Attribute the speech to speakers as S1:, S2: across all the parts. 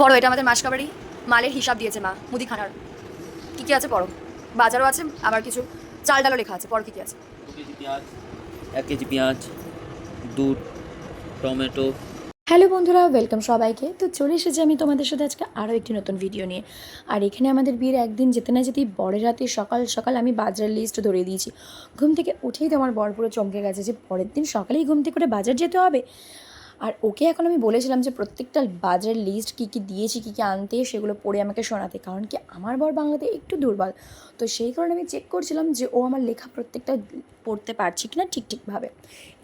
S1: পড়ো এটা আমাদের মাসকাবাড়ি মালের হিসাব দিয়েছে মা মুদিখানার। কী কী আছে পড়ো? বাজারও আছে আবার কিছু চাল ডালও লেখা আছে পড়ো কী কী আছে?
S2: দু কেজি পেঁয়াজ এক কেজি পেঁয়াজ দুধ টমেটো।
S3: হ্যালো বন্ধুরা ওয়েলকাম সবাইকে। তো চলে এসেছি আমি তোমাদের সাথে আজকে আরও একটি নতুন ভিডিও নিয়ে। আর এখানে আমাদের বিয়ের একদিন যেতে না যেতেই বরের রাতে সকাল সকাল আমি বাজারের লিস্ট ধরে দিয়েছি। ঘুম থেকে উঠেই তো আমার বর পুরো চমকে গেছে যে পরের দিন সকালেই ঘুম থেকে করে বাজার যেতে হবে। আর ওকে এখন আমি বলেছিলাম যে প্রত্যেকটা বাজারের লিস্ট কী কী দিয়েছি, কী কী আনতে, সেগুলো পড়ে আমাকে শোনাতে। কারণ কি আমার বর বাংলাতে একটু দুর্বল। তো সেই কারণে আমি চেক করছিলাম যে ও আমার লেখা প্রত্যেকটা পড়তে পারছি কি না ঠিক ঠিকভাবে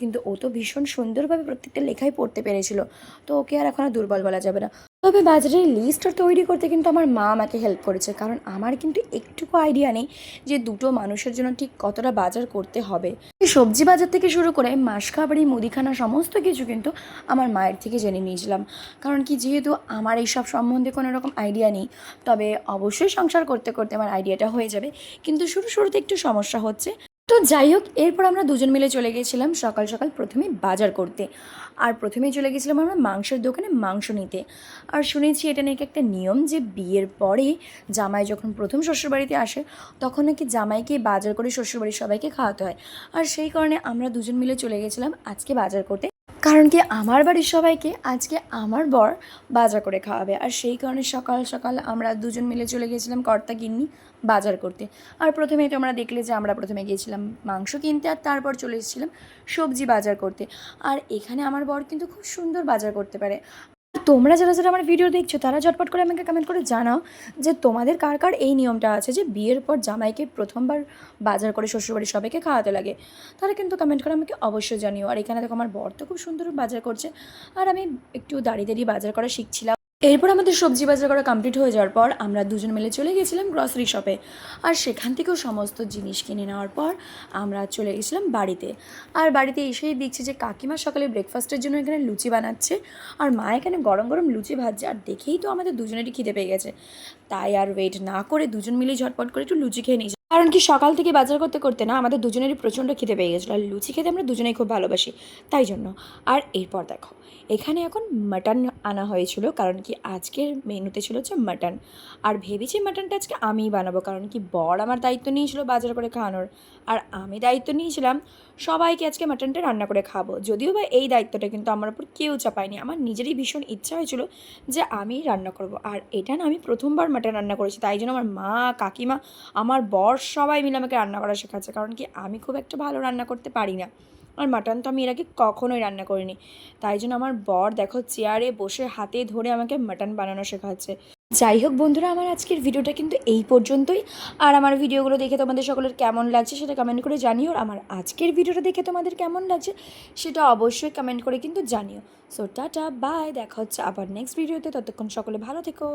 S3: কিন্তু ও তো ভীষণ সুন্দরভাবে প্রত্যেকটা লেখাই পড়তে পেরেছিল। তো ওকে আর এখন আর দুর্বল বলা যাবে না। তবে বাজারের লিস্টটা তৈরি করতে কিন্তু আমার মা আমাকে হেল্প করেছে। কারণ আমার কিন্তু একটুকু আইডিয়া নেই যে দুটো মানুষের জন্য ঠিক কতটা বাজার করতে হবে। সবজি বাজার থেকে শুরু করে মাসকাবাড়ি মুদিখানা, সমস্ত কিছু কিন্তু আমার মায়ের থেকে জেনে নিয়েছিলাম। কারণ কি, যেহেতু আমার এইসব সম্বন্ধে কোনো রকম আইডিয়া নেই, তবে অবশ্যই সংসার করতে করতে আমার আইডিয়াটা হয়ে যাবে। কিন্তু শুরু, শুরুতে একটু সমস্যা হচ্ছে। তো যাই হোক, এরপর আমরা দুজন মিলে চলে গেছিলাম সকাল সকাল প্রথমে বাজার করতে। আর প্রথমেই চলে গেছিলাম আমরা মাংসের দোকানে মাংস নিতে। আর শুনেছি এটা নাকি একটা নিয়ম যে বিয়ের পরে জামাই যখন প্রথম শ্বশুরবাড়িতে আসে, তখন নাকি জামাইকে বাজার করে শ্বশুরবাড়ির সবাইকে খাওয়াতে হয়। আর সেই কারণে আমরা দুজন মিলে চলে গেছিলাম আজকে বাজার করতে। কারণ কি আমার বাড়ির সবাইকে আজকে আমার বর বাজার করে খাওয়াবে। আর সেই কারণে সকাল সকাল আমরা দুজন মিলে চলে গিয়েছিলাম কর্তা কিন্নি বাজার করতে। আর প্রথমে তোমরা দেখলে যে আমরা প্রথমে গিয়েছিলাম মাংস কিনতে আর তারপর চলে এসেছিলাম সবজি বাজার করতে। আর এখানে আমার বর কিন্তু খুব সুন্দর বাজার করতে পারে। তোমরা যারা যারা আমার ভিডিও দেখছ, তারা ঝটপট করে আমাকে কমেন্ট করে জানাও যে তোমাদের কার কার এই নিয়মটা আছে যে বিয়ের পর জামাইকে প্রথমবার বাজার করে শ্বশুরবাড়ির সবাইকে খাওয়াতে লাগে। তারা কিন্তু কমেন্ট করে আমাকে অবশ্যই জানিও। আর এখানে দেখো আমার বর তো খুব সুন্দর বাজার করছে। আর আমি একটু দাঁড়িয়ে দাঁড়িয়ে বাজার করা শিখছিলাম। এরপর আমাদের সবজি বাজার করা কমপ্লিট হয়ে যাওয়ার পর আমরা দুজন মিলে চলে গেছিলাম গ্রসারি শপে আর সেখান থেকেও সমস্ত জিনিস কিনে নেওয়ার পর আমরা চলে গেছিলাম বাড়িতে। আর বাড়িতে এসেই দেখছি যে কাকিমা সকালে ব্রেকফাস্টের জন্য এখানে লুচি বানাচ্ছে আর মা এখানে গরম গরম লুচি ভাজছে আর দেখেই তো আমাদের দুজনেরই খিদে পেয়ে গেছে। তাই আর ওয়েট না করে দুজন মিলেই ঝটপট করে একটু লুচি খেয়ে নিয়েছি। কারণ কি সকাল থেকে বাজার করতে করতে না আমাদের দুজনেরই প্রচণ্ড খিদে পেয়ে গেছিল আর লুচি খেতে আমরা দুজনেই খুব ভালোবাসি, তাই জন্য। আর এরপর দেখো, এখানে এখন মাটন আনা হয়েছিল, কারণ কি আজকের মেনুতে ছিল হচ্ছে মাটন আর ভেবেছি মাটনটা আজকে আমিই বানাবো, কারণ কি বর আমার দায়িত্ব নিয়েছিল বাজার করে খাওয়ানোর। আর আমি দায়িত্ব নিয়েছিলাম সবাইকে আজকে মাটনটা রান্না করে খাব, যদিও বা এই দায়িত্বটা কিন্তু আমার উপর কেউ চাপায়নি, আমার নিজেরই ভীষণ ইচ্ছা হয়েছিল যে আমি রান্না করব। আর এটা না আমি প্রথমবার মাটন রান্না করেছি, তাই জন্য আমার মা, কাকিমা, আমার বর সবাই মিলে আমাকে রান্না করা শেখাচ্ছে। কারণ কি, আমি খুব একটা ভালো রান্না করতে পারি না। আর মাটন তো আমি এর আগে কখনোই রান্না করিনি। তাই জন্য আমার বর দেখো চেয়ারে বসে হাতে ধরে আমাকে মাটন বানানো শেখাচ্ছে। যাই হোক বন্ধুরা, আমার আজকের ভিডিওটা কিন্তু এই পর্যন্তই। আর আমার ভিডিওগুলো দেখে তোমাদের সকলের কেমন লাগছে সেটা কমেন্ট করে জানিও। আর আমার আজকের ভিডিওটা দেখে তোমাদের কেমন লাগছে সেটা অবশ্যই কমেন্ট করে কিন্তু জানিও। সো টাটা বাই দেখা হচ্ছে আবার নেক্সট ভিডিওতে ততক্ষণ সকলে ভালো থেকো।